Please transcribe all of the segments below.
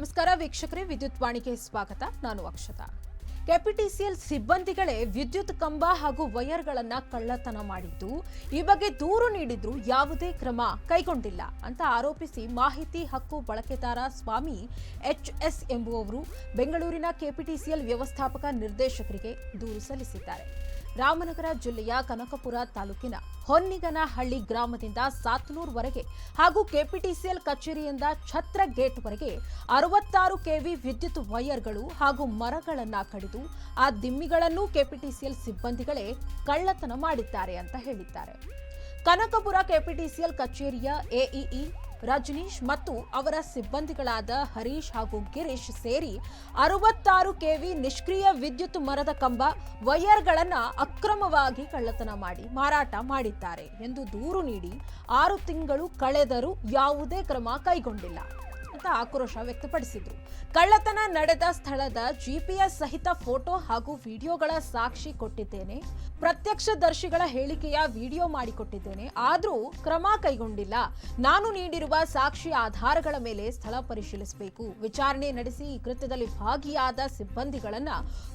ನಮಸ್ಕಾರ ವೀಕ್ಷಕರೇ, ವಿದ್ಯುತ್ ವಾಣಿಗೆ ಸ್ವಾಗತ. ನಾನು ಅಕ್ಷತಾ. ಕೆಪಿಟಿಸಿಎಲ್ ಸಿಬ್ಬಂದಿಗಳೇ ವಿದ್ಯುತ್ ಕಂಬ ಹಾಗೂ ವೈರ್ಗಳನ್ನ ಕಳ್ಳತನ ಮಾಡಿದ್ದು, ಈ ಬಗ್ಗೆ ದೂರು ನೀಡಿದ್ರು ಯಾವುದೇ ಕ್ರಮ ಕೈಗೊಂಡಿಲ್ಲ ಅಂತ ಆರೋಪಿಸಿ ಮಾಹಿತಿ ಹಕ್ಕು ಬಳಕೆದಾರ ಸ್ವಾಮಿ ಎಚ್ ಎಸ್ ಎಂಬುವವರು ಬೆಂಗಳೂರಿನ ಕೆಪಿಟಿಸಿಎಲ್ ವ್ಯವಸ್ಥಾಪಕ ನಿರ್ದೇಶಕರಿಗೆ ದೂರು ಸಲ್ಲಿಸಿದ್ದಾರೆ. ರಾಮನಗರ ಜಿಲ್ಲೆಯ ಕನಕಪುರ ತಾಲೂಕಿನ ಹೊನ್ನಿಗನಹಳ್ಳಿ ಗ್ರಾಮದಿಂದ ಸಾತ್ನೂರ್ವರೆಗೆ ಹಾಗೂ ಕೆಪಿಟಿಸಿಎಲ್ ಕಚೇರಿಯಿಂದ ಛತ್ರ ಗೇಟ್ವರೆಗೆ ಅರವತ್ತಾರು ಕೆವಿ ವಿದ್ಯುತ್ ವೈರ್ಗಳು ಹಾಗೂ ಮರಗಳನ್ನು ಕಡಿದು ಆ ದಿಮ್ಮಿಗಳನ್ನು ಕೆಪಿಟಿಸಿಎಲ್ ಸಿಬ್ಬಂದಿಗಳೇ ಕಳ್ಳತನ ಮಾಡಿದ್ದಾರೆ ಅಂತ ಹೇಳಿದ್ದಾರೆ. ಕನಕಪುರ ಕೆಪಿಟಿಸಿಎಲ್ ಕಚೇರಿಯ ಎಇಇ ರಜನೀಶ್ ಮತ್ತು ಅವರ ಸಿಬ್ಬಂದಿಗಳಾದ ಹರೀಶ್ ಹಾಗೂ ಗಿರೀಶ್ ಸೇರಿ ಅರವತ್ತಾರು ಕೆವಿ ನಿಷ್ಕ್ರಿಯ ವಿದ್ಯುತ್ ಮರದ ಕಂಬ ವೈರ್ಗಳನ್ನು ಅಕ್ರಮವಾಗಿ ಕಳ್ಳತನ ಮಾಡಿ ಮಾರಾಟ ಮಾಡಿದ್ದಾರೆ ಎಂದು ದೂರು ನೀಡಿ ಆರು ತಿಂಗಳು ಕಳೆದರೂ ಯಾವುದೇ ಕ್ರಮ ಕೈಗೊಂಡಿಲ್ಲ. ಅಂತ ಆಕ್ರೋಶ ವ್ಯಕ್ತಪಡಿಸಿದ್ರು. ಕಳ್ಳತನ ನಡೆದ ಸ್ಥಳದ ಜಿಪಿಎಸ್ ಸಹಿತ ಫೋಟೋ ಹಾಗೂ ವಿಡಿಯೋಗಳ ಸಾಕ್ಷಿ ಕೊಟ್ಟಿದ್ದೇನೆ. ಪ್ರತ್ಯಕ್ಷದರ್ಶಿಗಳ ಹೇಳಿಕೆಯ ವಿಡಿಯೋ ಮಾಡಿಕೊಟ್ಟಿದ್ದೇನೆ. ಆದರೂ ಕ್ರಮ ಕೈಗೊಂಡಿಲ್ಲ. ನಾನು ನೀಡಿರುವ ಸಾಕ್ಷಿ ಆಧಾರಗಳ ಮೇಲೆ ಸ್ಥಳ ಪರಿಶೀಲಿಸಬೇಕು. ವಿಚಾರಣೆ ನಡೆಸಿ ಈ ಕೃತ್ಯದಲ್ಲಿ ಭಾಗಿಯಾದ ಸಿಬ್ಬಂದಿಗಳನ್ನ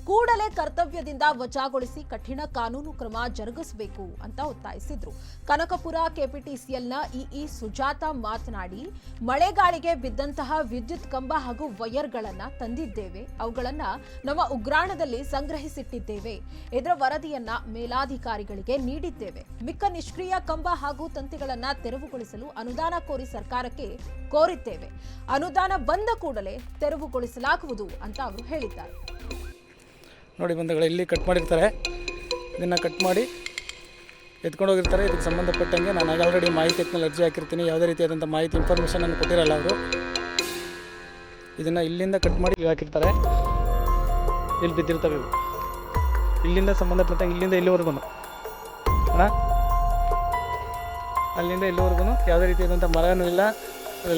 ಕೂಡಲೇ ಕರ್ತವ್ಯದಿಂದ ವಜಾಗೊಳಿಸಿ ಕಠಿಣ ಕಾನೂನು ಕ್ರಮ ಜರುಗಿಸಬೇಕು ಅಂತ ಒತ್ತಾಯಿಸಿದ್ರು. ಕನಕಪುರ ಕೆಪಿಟಿಸಿಎಲ್ನ ಇಇ ಸುಜಾತ ಮಾತನಾಡಿ, ಮಳೆಗಾಳಿಗೆ ಬಿದ್ದಂತಹ ವಿದ್ಯುತ್ ಕಂಬ ಹಾಗೂ ವೈರ್ಗಳನ್ನ ತಂದಿದ್ದೇವೆ. ಅವುಗಳನ್ನ ನಮ್ಮ ಉಗ್ರಾಣದಲ್ಲಿ ಸಂಗ್ರಹಿಸಿಟ್ಟಿದ್ದೇವೆ. ಇದರ ವರದಿಯನ್ನ ಮೇಲಾಧಿಕಾರಿಗಳಿಗೆ ನೀಡಿದ್ದೇವೆ. ಮಿಕ್ಕ ನಿಷ್ಕ್ರಿಯ ಕಂಬ ಹಾಗೂ ತಂತಿಗಳನ್ನ ತೆರವುಗೊಳಿಸಲು ಅನುದಾನ ಕೋರಿ ಸರ್ಕಾರಕ್ಕೆ ಕೋರಿದ್ದೇವೆ. ಅನುದಾನ ಬಂದ ಕೂಡಲೇ ತೆರವುಗೊಳಿಸಲಾಗುವುದು ಅಂತ ಅವರು ಹೇಳಿದ್ದಾರೆ. ನೋಡಿ ಬಂಧುಗಳು, ಇಲ್ಲಿ ಕಟ್ ಮಾಡಿರ್ತಾರೆ. ಇದನ್ನು ಕಟ್ ಮಾಡಿ ಎತ್ಕೊಂಡು ಹೋಗಿರ್ತಾರೆ. ಇದಕ್ಕೆ ಸಂಬಂಧಪಟ್ಟಂಗೆ ನಾನು ಆಲ್ರೆಡಿ ಮಾಹಿತಿ ಅರ್ಜಿ ಹಾಕಿರ್ತೀನಿ. ಯಾವುದೇ ರೀತಿಯಾದಂಥ ಮಾಹಿತಿ ಇನ್ಫಾರ್ಮೇಷನ್ ಅನ್ನು ಕೊಟ್ಟಿರಲ್ಲ ಅವರು. ಇದನ್ನು ಇಲ್ಲಿಂದ ಕಟ್ ಮಾಡಿ ಹಾಕಿರ್ತಾರೆ. ಇಲ್ಲಿ ಬಿದ್ದಿರ್ತವೆ ಇವು. ಇಲ್ಲಿಂದ ಸಂಬಂಧಪಟ್ಟಂಗೆ ಇಲ್ಲಿಂದ ಇಲ್ಲಿವರೆಗೂ ಅಣ್ಣ? ಅಲ್ಲಿಂದ ಇಲ್ಲಿವರೆಗೂ ಯಾವುದೇ ರೀತಿಯಾದಂಥ ಮರನೂ ಇಲ್ಲ,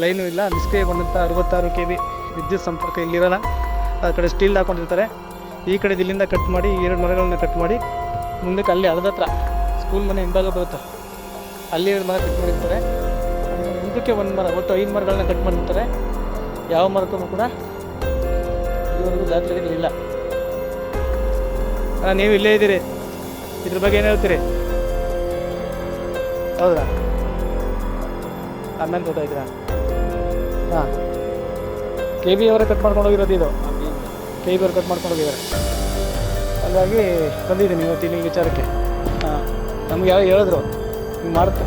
ಲೈನು ಇಲ್ಲ ನಿಷ್ಕ್ರಿಯಗೊಂಡಂಥ ಅರವತ್ತಾರು ಕೆ ಬಿ ವಿದ್ಯುತ್ ಸಂಪರ್ಕ ಇಲ್ಲಿರಲ್ಲ, ಆ ಕಡೆ ಸ್ಟೀಲ್ ಹಾಕೊಂಡಿರ್ತಾರೆ. ಈ ಕಡೆ ಇಲ್ಲಿಂದ ಕಟ್ ಮಾಡಿ, ಈ ಎರಡು ಮರಗಳನ್ನ ಕಟ್ ಮಾಡಿ, ಮುಂದಕ್ಕೆ ಅಲ್ಲಿ ಅರ್ಧ ಹತ್ರ ಸ್ಕೂಲ್ ಮನೆ ಹಿಂಭಾಗ ಬರುತ್ತೆ. ಅಲ್ಲಿ ಎರಡು ಮರ ಕಟ್ ಮಾಡಿರ್ತಾರೆ. ಮುಂದಕ್ಕೆ ಒಂದು ಮರ, ಒಟ್ಟು ಐದು ಮರಗಳನ್ನ ಕಟ್ ಮಾಡಿರ್ತಾರೆ. ಯಾವ ಮರಕ್ಕೂ ಕೂಡ ಇದುವರೆಗೂ ದಾಖಲೆಗಳಿಲ್ಲ ಹಾಂ ನೀವು ಇಲ್ಲೇ ಇದ್ದೀರಿ. ಇದ್ರ ಬಗ್ಗೆ ಏನು ಹೇಳ್ತೀರಿ? ಹೌದಾ ಆಮೇಲೆ ಗೊತ್ತಾಯ್ತಾ ಹಾಂ. ಕೆ ಬಿ ಅವರೇ ಕಟ್ ಮಾಡ್ಕೊಂಡು ಹೋಗಿರೋದು ಇದು. ಕೆ ಬಿ ಅವ್ರು ಕಟ್ ಮಾಡ್ಕೊಂಡು ಹೋಗಿದ್ದಾರೆ. ಹಾಗಾಗಿ ಬಂದಿದ್ದೀನಿ ಇವತ್ತು ಇಲ್ಲಿ ವಿಚಾರಕ್ಕೆ. ಹಾಂ. ನಮ್ಗೆ ಯಾವ ಹೇಳಿದ್ರು ಹಿಂಗೆ ಮಾಡುತ್ತೆ